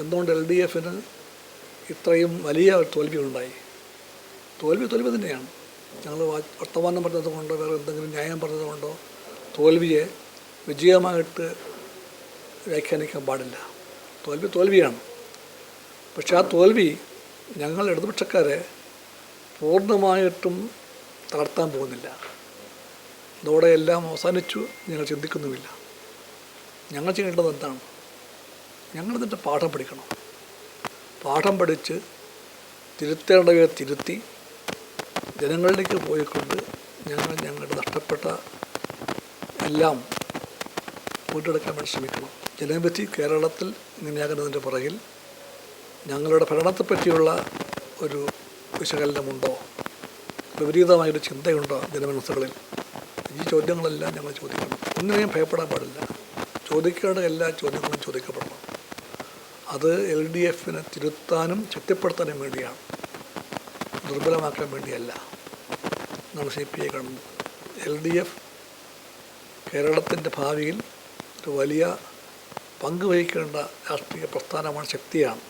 എന്തുകൊണ്ട് L D എഫിന് ഇത്രയും വലിയ തോൽവി ഉണ്ടായി തോൽവി തോൽവി തന്നെയാണ്. ഞങ്ങൾ വർത്തമാനം പറഞ്ഞത് കൊണ്ടോ വേറെ എന്തെങ്കിലും ന്യായം പറഞ്ഞത് കൊണ്ടോ തോൽവിയെ വിജയമായിട്ട് വ്യാഖ്യാനിക്കാൻ പാടില്ല. തോൽവി തോൽവിയാണ്. പക്ഷെ ആ തോൽവി ഞങ്ങൾ ഇടതുപക്ഷക്കാരെ പൂർണമായിട്ടും തളർത്താൻ പോകുന്നില്ല. ഇതോടെ എല്ലാം അവസാനിച്ചു ഞങ്ങൾ ചിന്തിക്കുന്നുമില്ല. ഞങ്ങൾ ചെയ്യേണ്ടത് എന്താണ്? ഞങ്ങൾ എന്നിട്ട് പാഠം പഠിക്കണം. പാഠം പഠിച്ച് തിരുത്തേണ്ടവയെ തിരുത്തി ജനങ്ങളിലേക്ക് പോയിക്കൊണ്ട് ഞങ്ങൾ ഞങ്ങളുടെ നഷ്ടപ്പെട്ട എല്ലാം വീണ്ടെടുക്കാൻ വേണ്ടി ശ്രമിക്കണം. ജനവിധി കേരളത്തിൽ ഇങ്ങനെയാകുന്നതിന്റെ പുറകിൽ ഞങ്ങളുടെ ഭരണത്തെ പറ്റിയുള്ള ഒരു വിശകലനമുണ്ടോ? വിപരീതമായൊരു ചിന്തയുണ്ടോ ജനമനസ്സുകളിൽ ഈ ചോദ്യങ്ങളെല്ലാം ഞങ്ങൾ ചോദിക്കണം. ഒന്നിനെയും ഭയപ്പെടാൻ പാടില്ല. ചോദിക്കേണ്ട എല്ലാ ചോദ്യങ്ങളും ചോദിക്കപ്പെടണം. അത് എൽ ഡി എഫിനെ തിരുത്താനും ശക്തിപ്പെടുത്താനും വേണ്ടിയാണ്. ദുർബലമാക്കാൻ വേണ്ടിയല്ല. എന്നാണ് സി പി ഐ കാണുന്നത് എൽ ഡി എഫ് കേരളത്തിന്റെ ഭാവിയിൽ ഒരു വലിയ പങ്ക് വഹിക്കേണ്ട രാഷ്ട്രീയ പ്രസ്ഥാനമാണ് ശക്തിയാണ്.